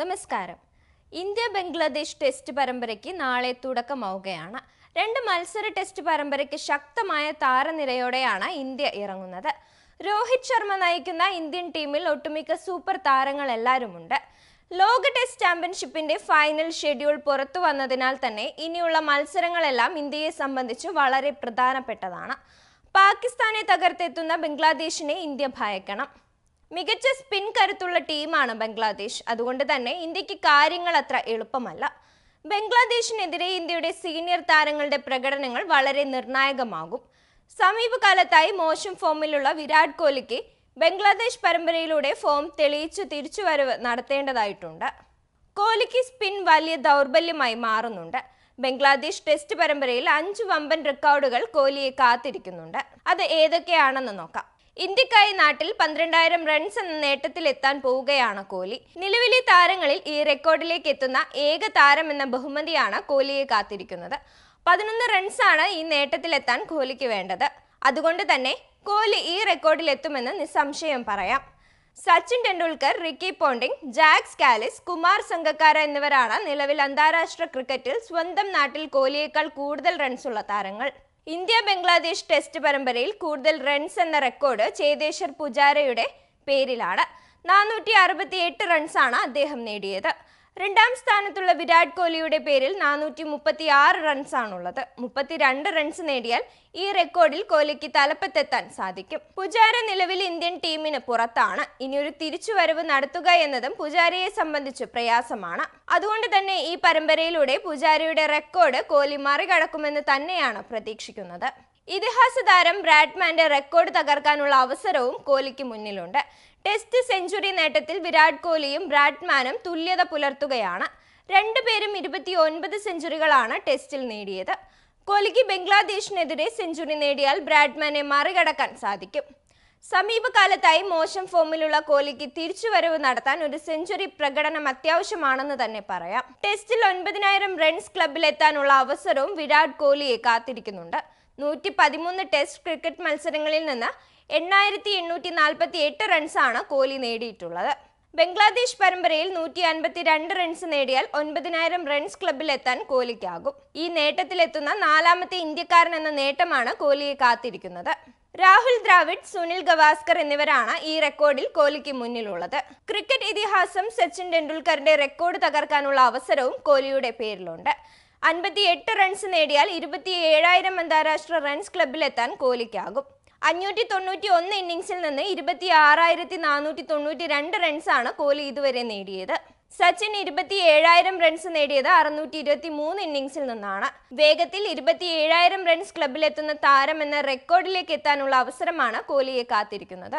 നമസ്കാരം. India Bangladesh test പരമ്പരയ്ക്ക് നാളെ തുടക്കമാവുകയാണ്. രണ്ട് മത്സര ടെസ്റ്റ് പരമ്പരയ്ക്ക് ശക്തമായ താരനിരയോടെയാണ് ഇന്ത്യ ഇറങ്ങുന്നത്. രോഹിത് ശർമ്മ നയിക്കുന്ന ഇന്ത്യൻ ടീമിൽ ഒട്ടുമിക്ക സൂപ്പർ താരങ്ങൾ എല്ലാവരുമുണ്ട് ലോക ടെസ്റ്റ് ചാമ്പ്യൻഷിപ്പിന്റെ ഫൈനൽ ഷെഡ്യൂൾ പുറത്തു വന്നതിനാൽ തന്നെ ഇനിയുള്ള മത്സരങ്ങളെല്ലാം ഇന്ത്യയെ സംബന്ധിച്ച് വളരെ പ്രധാനപ്പെട്ടതാണ്. പാകിസ്ഥാനെ തകർത്തെത്തുന്ന ബംഗ്ലാദേശിനെ ഇന്ത്യ ഭയക്കണം. മികച്ച സ്പിൻ കരുത്തുള്ള ടീമാണ് ബംഗ്ലാദേശ്. അതുകൊണ്ട് തന്നെ ഇന്ത്യയ്ക്ക് കാര്യങ്ങൾ അത്ര എളുപ്പമല്ല. ബംഗ്ലാദേശിനെതിരെ ഇന്ത്യയുടെ സീനിയർ താരങ്ങളുടെ പ്രകടനങ്ങൾ വളരെ നിർണായകമാകും. സമീപകാലത്തായി മോശം ഫോമിലുള്ള വിരാട് കോഹ്ലിക്ക് ബംഗ്ലാദേശ് പരമ്പരയിലൂടെ ഫോം തെളിയിച്ച് തിരിച്ചുവരവ് നടത്തേണ്ടതായിട്ടുണ്ട്. കോഹ്ലിക്ക് സ്പിൻ വലിയ ദൗർബല്യമായി മാറുന്നുണ്ട്. ബംഗ്ലാദേശ് ടെസ്റ്റ് പരമ്പരയിൽ അഞ്ച് വമ്പൻ റെക്കോർഡുകൾ കോഹ്ലിയെ കാത്തിരിക്കുന്നുണ്ട്. അത് ഏതൊക്കെയാണെന്ന് നോക്കാം. ഇന്ത്യക്കായി നാട്ടിൽ പന്ത്രണ്ടായിരം റൺസ് എന്ന നേട്ടത്തിൽ എത്താൻ പോവുകയാണ് കോഹ്ലി. നിലവിലെ താരങ്ങളിൽ ഈ റെക്കോർഡിലേക്ക് എത്തുന്ന ഏക താരം എന്ന ബഹുമതിയാണ് കോഹ്ലിയെ കാത്തിരിക്കുന്നത്. പതിനൊന്ന് റൺസാണ് ഈ നേട്ടത്തിലെത്താൻ കോഹ്ലിക്ക് വേണ്ടത്. അതുകൊണ്ട് തന്നെ കോഹ്ലി ഈ റെക്കോർഡിൽ എത്തുമെന്ന് നിസ്സംശയം പറയാം. Sachin Tendulkar Ricky Ponting Jacques Kallis Kumar Sangakkara എന്നിവരാണ് നിലവിൽ അന്താരാഷ്ട്ര ക്രിക്കറ്റിൽ സ്വന്തം നാട്ടിൽ കോഹ്ലിയേക്കാൾ കൂടുതൽ റൺസുള്ള താരങ്ങൾ. ഇന്ത്യ ബംഗ്ലാദേശ് ടെസ്റ്റ് പരമ്പരയിൽ കൂടുതൽ റൺസ് എന്ന റെക്കോർഡ് ചേതേശ്വർ പുജാരയുടെ പേരിലാണ്. നാനൂറ്റി അറുപത്തി എട്ട് റൺസാണ് അദ്ദേഹം നേടിയത്. രണ്ടാം സ്ഥാനത്തുള്ള വിരാട് കോഹ്ലിയുടെ പേരിൽ നാനൂറ്റി മുപ്പത്തി ആറ് റൺസാണുള്ളത്. മുപ്പത്തിരണ്ട് റൺസ് നേടിയാൽ ഈ റെക്കോർഡിൽ കോഹ്ലിക്ക് തലപ്പത്തെത്താൻ സാധിക്കും. പുജാര നിലവിൽ ഇന്ത്യൻ ടീമിന് പുറത്താണ്. ഇനിയൊരു തിരിച്ചുവരവ് നടത്തുക എന്നതും പുജാരയെ സംബന്ധിച്ച് പ്രയാസമാണ്. അതുകൊണ്ട് തന്നെ ഈ പരമ്പരയിലൂടെ പുജാരയുടെ റെക്കോർഡ് കോഹ്ലി മറികടക്കുമെന്ന് തന്നെയാണ് പ്രതീക്ഷിക്കുന്നത്. ഇതിഹാസ താരം ബ്രാഡ്മാന്റെ റെക്കോർഡ് തകർക്കാനുള്ള അവസരവും കോഹ്ലിക്ക് മുന്നിലുണ്ട്. ടെസ്റ്റ് സെഞ്ചുറി നേട്ടത്തിൽ വിരാട് കോഹ്ലിയും ബ്രാഡ്മാനും തുല്യത പുലർത്തുകയാണ്. രണ്ടുപേരും ഇരുപത്തി ഒൻപത് സെഞ്ചുറികളാണ് ടെസ്റ്റിൽ നേടിയത്. കോഹ്ലിക്ക് ബംഗ്ലാദേശിനെതിരെ സെഞ്ചുറി നേടിയാൽ ബ്രാഡ്മാനെ മറികടക്കാൻ സാധിക്കും. സമീപകാലത്തായി മോശം ഫോമിലുള്ള കോഹ്ലിക്ക് തിരിച്ചുവരവ് നടത്താൻ ഒരു സെഞ്ചുറി പ്രകടനം അത്യാവശ്യമാണെന്ന് തന്നെ പറയാം. ടെസ്റ്റിൽ ഒൻപതിനായിരം റൺസ് ക്ലബിലെത്താനുള്ള അവസരവും വിരാട് കോഹ്ലിയെ കാത്തിരിക്കുന്നുണ്ട്. നൂറ്റി പതിമൂന്ന് ടെസ്റ്റ് ക്രിക്കറ്റ് മത്സരങ്ങളിൽ നിന്ന് എണ്ണായിരത്തി എണ്ണൂറ്റി നാൽപ്പത്തി എട്ട് റൺസാണ് കോഹ്ലി നേടിയിട്ടുള്ളത്. ബംഗ്ലാദേശ് പരമ്പരയിൽ നൂറ്റി അൻപത്തി രണ്ട് റൺസ് നേടിയാൽ ഒൻപതിനായിരം റൺസ് ക്ലബിലെത്താൻ കോഹ്ലിക്കാകും. ഈ നേട്ടത്തിലെത്തുന്ന നാലാമത്തെ ഇന്ത്യക്കാരൻ എന്ന നേട്ടമാണ് കോഹ്ലിയെ കാത്തിരിക്കുന്നത്. രാഹുൽ ദ്രാവിഡ് സുനിൽ ഗവാസ്കർ എന്നിവരാണ് ഈ റെക്കോർഡിൽ കോഹ്ലിക്ക് മുന്നിലുള്ളത്. ക്രിക്കറ്റ് ഇതിഹാസം സച്ചിൻ ടെണ്ടുൽക്കറിന്റെ റെക്കോർഡ് തകർക്കാനുള്ള അവസരവും കോഹ്ലിയുടെ പേരിലുണ്ട്. അൻപത്തി എട്ട് റൺസ് നേടിയാൽ ഇരുപത്തി ഏഴായിരം അന്താരാഷ്ട്ര റൺസ് ക്ലബിലെത്താൻ കോഹ്ലിക്കാകും. അഞ്ഞൂറ്റി തൊണ്ണൂറ്റി ഒന്ന് ഇന്നിംഗ്സിൽ നിന്ന് ഇരുപത്തി ആറായിരത്തി നാനൂറ്റി തൊണ്ണൂറ്റി രണ്ട് റൺസാണ് കോഹ്ലി ഇതുവരെ നേടിയത്. സച്ചിൻ ഇരുപത്തി ഏഴായിരം റൺസ് നേടിയത് അറുന്നൂറ്റി ഇരുപത്തി മൂന്ന് ഇന്നിംഗ്സിൽ നിന്നാണ്. വേഗത്തിൽ ഇരുപത്തി ഏഴായിരം റൺസ് ക്ലബിലെത്തുന്ന താരം എന്ന റെക്കോർഡിലേക്ക് എത്താനുള്ള അവസരമാണ് കോഹ്ലിയെ കാത്തിരിക്കുന്നത്.